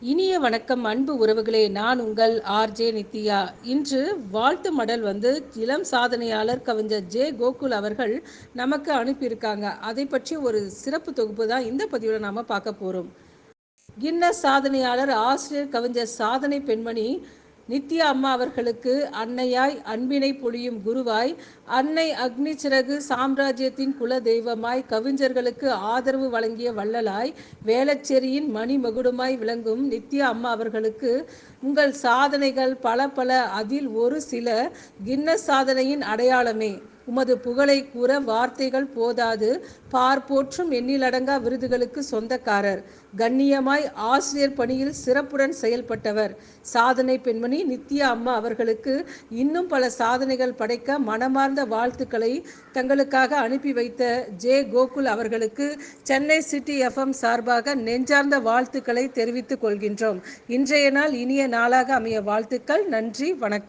இனிய வணக்கம் அன்பு உறவுகளே. நான் உங்கள் ஆர்ஜே நித்யா. இன்று வாழ்த்து மடல் வந்து இளம் சாதனையாளர் கவிஞர் ஜே கோகுல் அவர்கள் நமக்கு அனுப்பியிருக்காங்க. அதை பற்றி ஒரு சிறப்பு தொகுப்பு தான் இந்த பதிவில் நாம் பார்க்க போகிறோம் கின்னஸ் சாதனையாளர் ஆசிரியர் கவிஞர் சாதனை பெண்மணி நித்யா அம்மா அவர்களுக்கு அன்னையாய் அன்பினை பொழியும் குருவாய் அன்னை அக்னி சிறகு சாம்ராஜ்யத்தின் குல தெய்வமாய் கவிஞர்களுக்கு ஆதரவு வழங்கிய வள்ளலாய் வேளச்சேரியின் மணிமகுடமாய் விளங்கும் நித்யா அம்மா அவர்களுக்கு உங்கள் சாதனைகள் பல பல அதில் ஒரு சில கின்னஸ் சாதனையின் அடையாளமே. உமது புகழை கூற வார்த்தைகள் போதாது. பார்ப்போற்றும் எண்ணிலடங்கா விருதுகளுக்கு சொந்தக்காரர். கண்ணியமாய் ஆசிரியர் பணியில் சிறப்புடன் செயல்பட்டவர். சாதனை பெண்மணி நித்யா அம்மா அவர்களுக்கு இன்னும் பல சாதனைகள் படைக்க மனமார்ந்த வாழ்த்துக்களை தங்களுக்காக அனுப்பி வைத்த ஜே. கோகுல் அவர்களுக்கு சென்னை சிட்டி எஃப்எம் சார்பாக நெஞ்சார்ந்த வாழ்த்துக்களை தெரிவித்துக் கொள்கின்றோம். இன்றைய நாள் இனிய நாளாக அமைய வாழ்த்துக்கள். நன்றி. வணக்கம்.